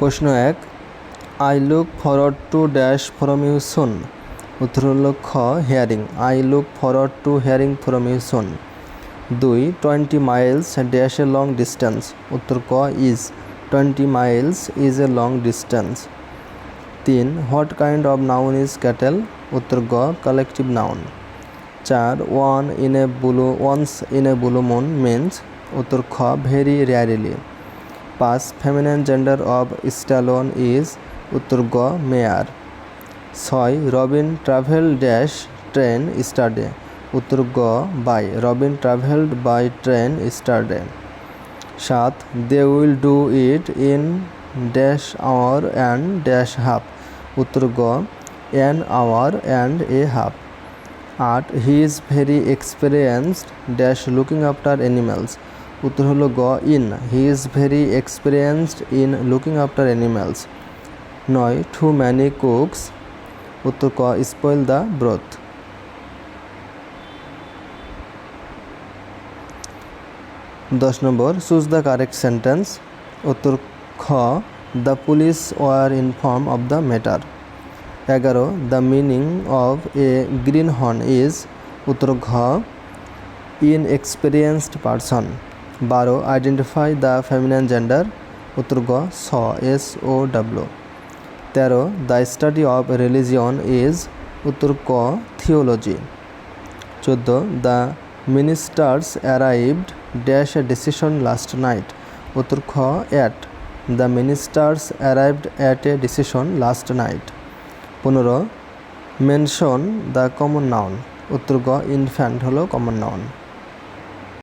প্রশ্ন এক I look forward to dash from you soon উত্তর হল খ hearing I look forward to hearing from you soon দুই twenty miles dash a long distance উত্তর ক is twenty miles is a long distance তিন what kind of noun is cattle উত্তর গ collective noun চার one in a blue once in a blue moon means উত্তর খ very rarely পাঁচ feminine gender of stallion is উত্তর গ, mare. ছয়, Robin travel dash train Saturday. উত্তর গ, by, Robin travelled by train Saturday. সাত, they will do it in dash hour and dash half. উত্তর গ, an hour and a half. আট, he is very experienced dash looking after animals উত্তর হলো গ, in. He is very experienced in looking after animals নয় too many cooks উত্তর ক spoil the broth দশ নম্বর চুজ দ্য কারেক্ট সেন্টেন্স উত্তর খ the police were inform of the matter এগারো the meaning of a greenhorn is উত্তর ঘ ইন এক্সপিরিয়েন্সড পারসন বারো আইডেন্টিফাই দ্য ফেমিনাইন জেন্ডার উত্তর গ, স এস ও ডাব্লু তেরো the study of religion is উত্তর ক থিওলজি চোদ্দ the ministers arrived dash a decision last night উত্তর খ at the ministers arrived at a decision last night পনেরো মেনশন দ্য কমন নাউন উত্তর গ ইনফ্যান্ট হলো কমন নাউন